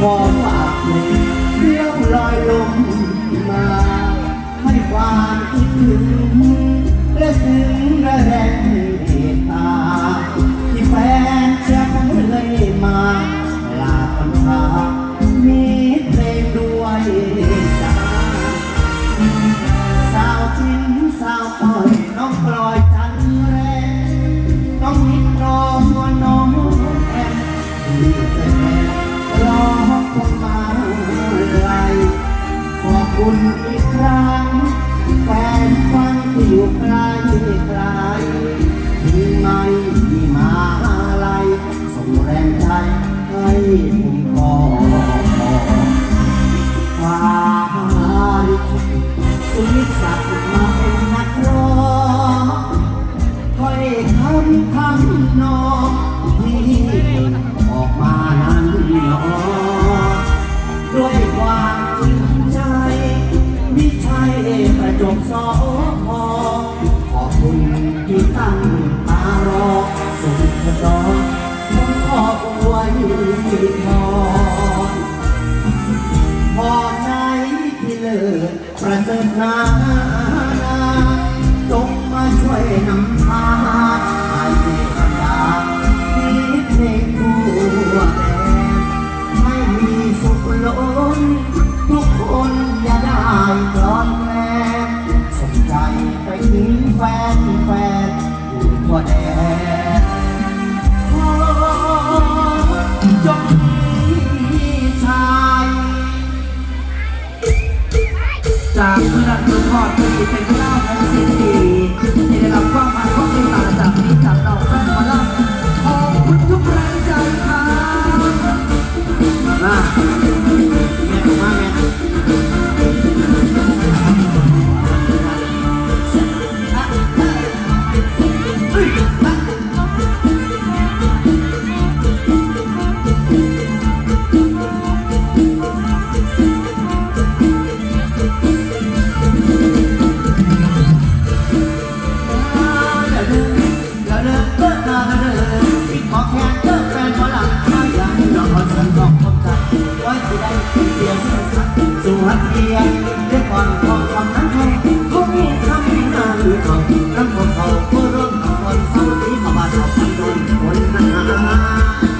ขอฝากเพลงเรียวลอยลมมาให้ความคิดถึง งที่อยู่ไกลไกลที่ไม่ที่มาลายส่งแรงใจให้ผมก่อนฟ้าลิขิตสุนิสัตว์มาเป็นนักร้องค่อยคำคำนองที่ออกมานั้นหนอด้วยความจริงใจมิใช่ประจบสอพอ พรพอไหนที่เลิศประเสริฐนาจงมาช่วยนำพาให้บรรดาที่เพลงทั่วแดนให้มีสุขล้นทุกคนอย่าได้กล จากเพื่อนคุณพ่อที่เป็นเล่าขอน สู่หัดเพียงเดี๋ยวก่อนทอคำนั้นให้คงมีคำที่น่าหรือเขาน้ำคนเขาผู้ร่มกับคนเศร้าที่ขบาดเอาพันโดนคนนั้น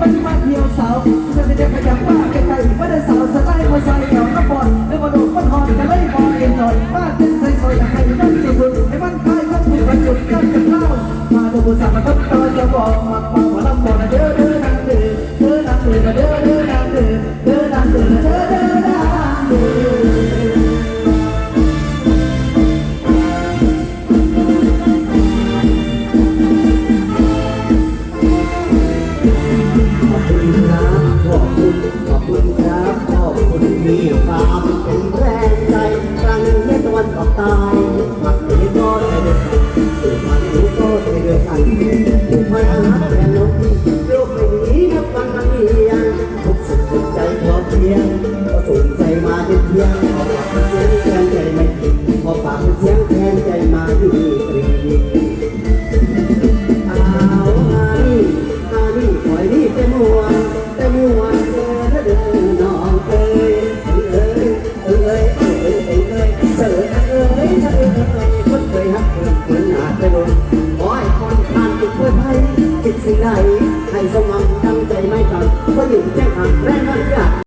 ปัจจุบันเดียวสาวจะได้เด็กขยันมากไกลๆไม่ได้สาวสไตล์มาใส่แถวกระบอนเรื่องมาโดดมันหอนกันเลยมองเอ็นจอยมาเต้นใส่ซอยให้มันสุดๆให้มันคลายกันถูกประจุดกันกันเล่ามาดูบุษามาต้นตอจะบอกมาบอกว่าลำบอกนะเด้อเด้อนางเด้อเด้อนางเด้อนะเด้อ ขอบคุณครับขอบคุณที่ครับเป็นแรงใจครั้งในตะวันตกตายผักเป็นทอให้เด็อดถูกมันถูกทอให้เด็อดสั่นถูกมันอันฮักแรงลมโลกใบนี้นับวันมันเรียงทุกสุขทุใจพอเพียงก็สนใจมาเพียงขอบคุณ